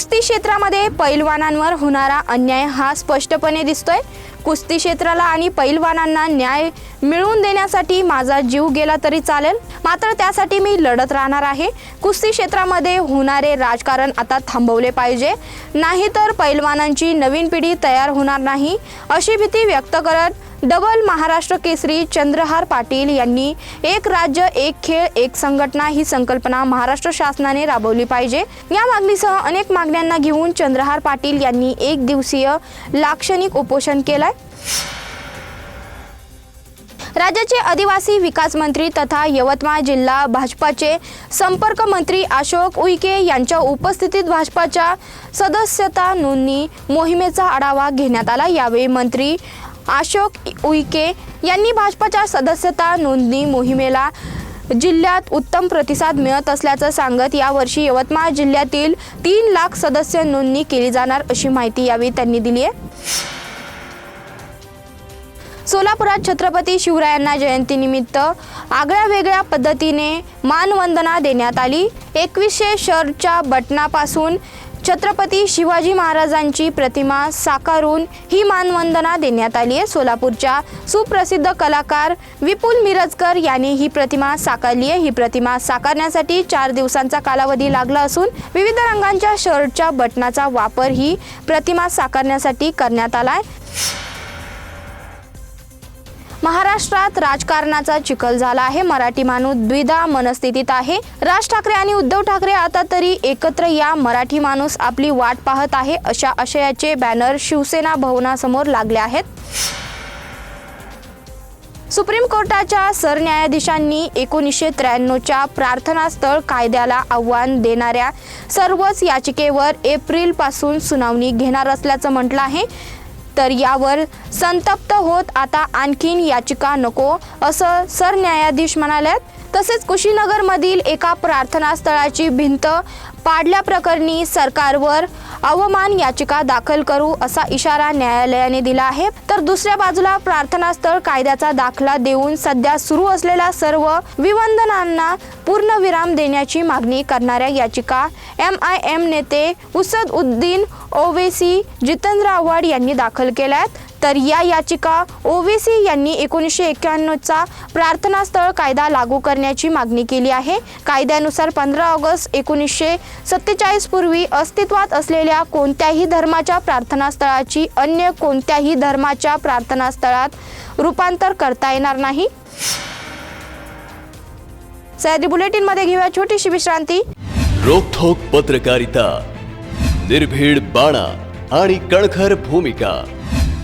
कुस्ती क्षेत्रामध्ये पैलवानांवर होणारा अन्याय हा स्पष्टपणे दिसतोय. कुस्ती क्षेत्राला आणि पैलवानांना न्याय मिळवून देण्यासाठी माझा जीव गेला तरी चालेल. मात्र त्यासाठी मी लढत राहणार आहे. कुस्ती क्षेत्रामध्ये होणारे राजकारण आता थांबवले पाहिजे. नाहीतर पैलवानांची नवीन पिढी तयार होणार नाही. अशी भीती व्यक्त करत डबल महाराष्ट्र केसरी चंद्रहार पाटील यांनी एक राज्य एक खेळ एक संघटना ही संकल्पना महाराष्ट्र शासनाने राबवली पाहिजे. या मागणीसह अनेक मागण्यांना घेऊन चंद्रहार पाटील यांनी एक दिवसीय लाक्षणिक उपोषण केलंय. राज्याचे आदिवासी विकास मंत्री तथा यवतमाळ जिल्हा भाजपाचे संपर्क मंत्री अशोक उईके यांच्या उपस्थितीत भाजपाच्या सदस्यता नोंदणी मोहिमेचा आढावा घेण्यात आला. यावेळी मंत्री अशोक उईके यांनी भाजपाच्या सदस्यता नोंदणी मोहिमेला जिल्ह्यात उत्तम प्रतिसाद मिळत असल्याचं सांगत यावर्षी यवतमाळ जिल्ह्यातील तीन लाख सदस्य नोंदणी केली जाणार अशी माहिती यावेळी त्यांनी दिली आहे. सोलापुरात छत्रपती शिवरायांना जयंतीनिमित्त आगळ्या वेगळ्या पद्धतीने मानवंदना देण्यात आली. एकवीसशे शर्टच्या बटनापासून छत्रपती शिवाजी महाराजांची प्रतिमा साकारून ही मानवंदना देण्यात आली आहे. सोलापूरच्या सुप्रसिद्ध कलाकार विपुल मिरजकर यांनी ही प्रतिमा साकारली आहे. ही प्रतिमा साकारण्यासाठी चार दिवसांचा कालावधी लागला असून विविध रंगांच्या शर्टच्या बटनाचा वापर ही प्रतिमा साकारण्यासाठी करण्यात आला आहे. महाराष्ट्रात राजकारणाचा चिखल झाला आहे. मराठी माणूस द्विधा मनस्थितीत आहे. राज ठाकरे आणि उद्धव ठाकरे आता तरी एकत्र या मराठी माणूस आपली वाट पाहत आहे अशा आशयाचे बॅनर शिवसेना भवनासमोर लागले आहेत. सुप्रीम कोर्टाच्या सरन्यायाधीशांनी एकोणीसशे त्र्याण्णवच्या प्रार्थनास्थळ कायद्याला आव्हान देणाऱ्या सर्वच याचिकेवर एप्रिलपासून सुनावणी घेणार असल्याचं म्हटलं आहे. तर यावर संतप्त होत आता आणखीन याचिका नको असं सरन्यायाधीश म्हणाल्यात. तसेच कुशीनगरमधील एका प्रार्थनास्थळाची भिंत पाडल्याप्रकरणी सरकारवर अवमान याचिका दाखल करू असा इशारा न्यायालयाने दिला आहे. तर दुसऱ्या बाजूला प्रार्थनास्थळ कायद्याचा दाखला देऊन सध्या सुरू असलेल्या सर्व विवंदनांना पूर्णविराम देण्याची मागणी करणाऱ्या याचिका एम आय एम नेते उसद उद्दीन ओवेसी जितेंद्र आव्हाड यांनी दाखल केल्या आहेत तर या याचिका ओवेसी यांनी एकोणीसशे एक्क्याण्णवचा प्रार्थनास्थळ कायदा लागू करण्याची मागणी केली आहे. कायद्यानुसार पंधरा ऑगस्ट एकोणीसशे सत्तेचाळीस पूर्वी अस्तित्वात असलेल्या कोणत्याही धर्माच्या प्रार्थनास्थळाची अन्य कोणत्याही धर्माच्या प्रार्थनास्थळात रूपांतर करता येणार नाही. सह्याद्री बुलेटिनमध्ये घेऊया छोटीशी विश्रांती. रोखोक पत्रकारिता निर्भीड बाणा आणि कणखर भूमिका.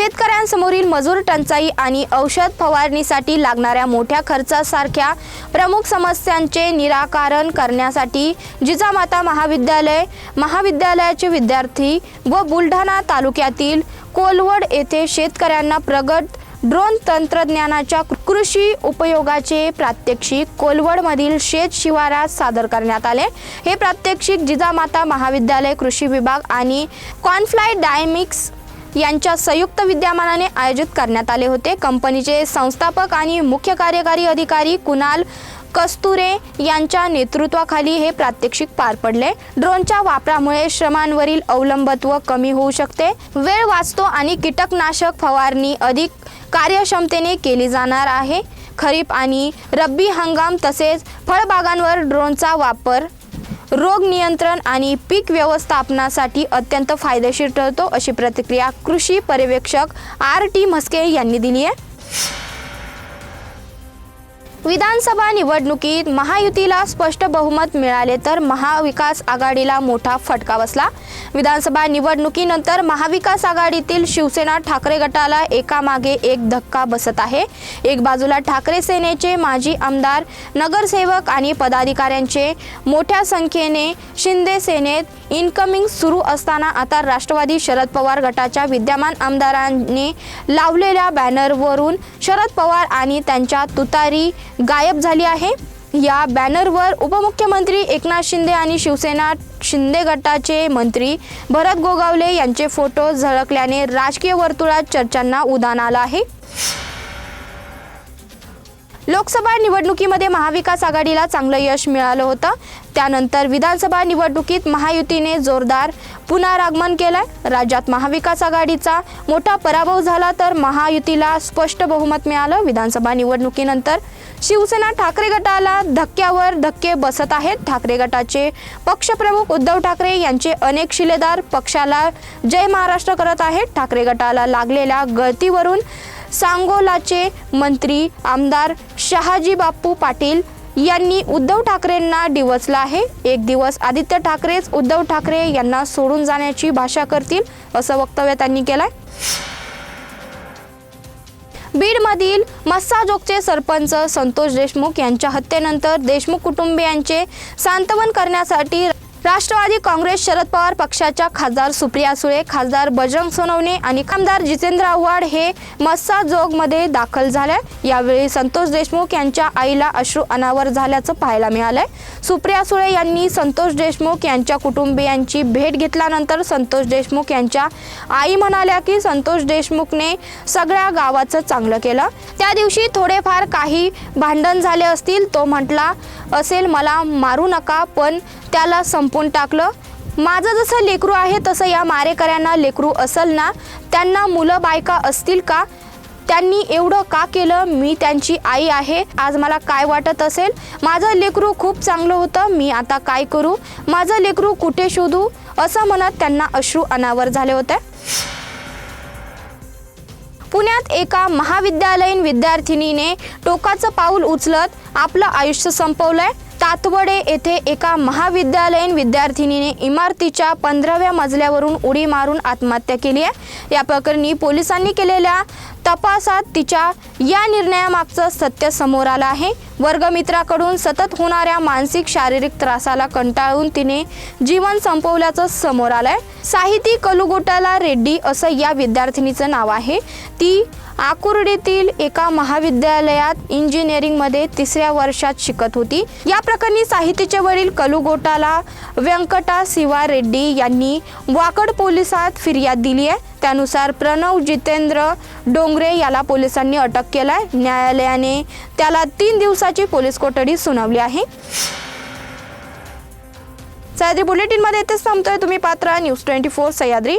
शेतकऱ्यांसमोरील मजूर टंचाई आणि औषध फवारणीसाठी लागणाऱ्या मोठ्या खर्चासारख्या प्रमुख समस्यांचे निराकरण करण्यासाठी जिजामाता महाविद्यालय महाविद्यालयाचे विद्यार्थी व बुलढाणा तालुक्यातील कोलवड येथे शेतकऱ्यांना प्रगत ड्रोन तंत्रज्ञानाच्या कृषी उपयोगाचे प्रात्यक्षिक कोलवडमधील शेत शिवारात सादर करण्यात आले. हे प्रात्यक्षिक जिजामाता महाविद्यालय कृषी विभाग आणि कॉनफ्लाय डायमिक्स यांच्या संयुक्त विद्यमानाने आयोजित करण्यात आले होते. कंपनीचे संस्थापक आणि मुख्य कार्यकारी अधिकारी कुणाल कस्तुरे यांच्या नेतृत्वाखाली हे प्रात्यक्षिक पार पडले. ड्रोनच्या वापरामुळे श्रमांवरील अवलंबत्व कमी होऊ शकते. वेळ वाचतो आणि कीटकनाशक फवारणी अधिक कार्यक्षमतेने केली जाणार आहे. खरीप आणि रब्बी हंगाम तसेच फळबागांवर ड्रोनचा वापर रोग नियंत्रण आणि पीक व्यवस्थापनासाठी अत्यंत फायदेशीर ठरतो अशी प्रतिक्रिया कृषी पर्यवेक्षक आर टी म्हस्के यांनी दिली आहे. विधानसभा निवडणुकीत महायुतीला स्पष्ट बहुमत मिळाले तर महाविकास आघाडीला मोठा फटका बसला. विधानसभा निवडणुकीनंतर महाविकास आघाडीतील शिवसेना ठाकरे गटाला एकामागे एक धक्का बसत आहे. एक बाजूला ठाकरे सेनेचे माजी आमदार नगरसेवक आणि पदाधिकाऱ्यांचे मोठ्या संख्येने शिंदे सेनेत इनकमिंग सुरू असताना आता राष्ट्रवादी शरद पवार गटाच्या विद्यमान आमदारांनी लावलेल्या बॅनरवरून शरद पवार आणि त्यांच्या तुतारी गायब झाली आहे. या बॅनरवर उपमुख्यमंत्री एकनाथ शिंदे आणि शिवसेना शिंदे गटाचे मंत्री भरत गोगावले यांचे फोटो झळकल्याने राजकीय वर्तुळात चर्चांना उदान आलं आहे. लोकसभा निवडणुकीमध्ये महाविकास आघाडीला चांगलं यश मिळालं होतं. त्यानंतर विधानसभा निवडणुकीत महायुतीने जोरदार पुनरागमन केलंय. राज्यात महाविकास आघाडीचा मोठा पराभव झाला तर महायुतीला स्पष्ट बहुमत मिळालं. विधानसभा निवडणुकीनंतर शिवसेना ठाकरे गटाला धक्क्यावर धक्के बसत आहेत. ठाकरे गटाचे पक्षप्रमुख उद्धव ठाकरे यांचे अनेक शिलेदार पक्षाला जय महाराष्ट्र करत आहेत. ठाकरे गटाला लागलेल्या गळतीवरून सांगोलाचे मंत्री आमदार शहाजी बापू पाटील यांनी उद्धव ठाकरेंना डिवचला आहे. एक दिवस आदित्य ठाकरेच उद्धव ठाकरे यांना सोडून जाण्याची भाषा करतील असं वक्तव्य त्यांनी केलं आहे बीडमधील मस्साजोगचे सरपंच संतोष देशमुख यांच्या हत्येनंतर देशमुख कुटुंबियांचे सांत्वन करण्यासाठी राष्ट्रवादी काँग्रेस शरद पवार पक्षाच्या खासदार सुप्रिया सुळे खासदार बजरंग सोनवणे आणि आमदार जितेंद्र आव्हाड हे मस्साजोगमध्ये दाखल झाले यावेळी संतोष देशमुख यांच्या आईला अश्रू अनावर झाल्याचं पाहायला मिळालंय. सुप्रिया सुळे यांनी संतोष देशमुख यांच्या कुटुंबियांची भेट घेतल्यानंतर संतोष देशमुख यांच्या आई म्हणाल्या की संतोष देशमुखने सगळ्या गावाचं चांगलं केलं. त्या दिवशी थोडेफार काही भांडण झाले असतील तो म्हटला असेल मला मारू नका पण त्याला संप संपून टाकलं. माझं जसं लेकरू आहे तसं या मारेकऱ्यांना लेकरू असेल ना? त्यांना मुलं बायका असतील का? त्यांनी एवढं का केलं? मी त्यांची आई आहे. आज मला काय वाटत असेल? माझं लेकरू खूप चांगलं होतं. मी आता काय करू? माझं लेकरू कुठे शोधू? असं म्हणत त्यांना अश्रू अनावर झाले होते. पुण्यात एका महाविद्यालयीन विद्यार्थिनीने टोकाचं पाऊल उचलत आपलं आयुष्य संपवलंय. तातवडे येथे एका महाविद्यालयीन विद्यार्थिनीने इमारतीच्या पंधराव्या मजल्यावरून उडी मारून आत्महत्या केली आहे. या प्रकरणी पोलिसांनी केलेल्या तपासात तिच्या या निर्णयामागचं सत्य समोर आलं आहे. वर्गमित्राकडून सतत होणाऱ्या मानसिक शारीरिक त्रासाला कंटाळून तिने जीवन संपवल्याचं समोर आलंय. साहिती कलुगोटाला रेड्डी असं या विद्यार्थिनीचं नाव आहे. ती आकुर्डीतील एका महाविद्यालयात इंजिनिअरिंगमध्ये तिसऱ्या वर्षात शिकत होती. या प्रकरणी साहितीचे वडील कलुगोटाला व्यंकटा सिवा रेड्डी यांनी वाकड पोलिसात फिर्याद दिली आहे. त्यानुसार प्रणव जितेंद्र डोंगरे याला पोलिसांनी अटक केलाय. न्यायालयाने त्याला तीन दिवसाची पोलीस कोठडी सुनावली आहे. सह्याद्री बुलेटिनमध्ये येथेच थांबतोय. तुम्ही पात्रा न्यूज ट्वेंटी फोर सह्याद्री.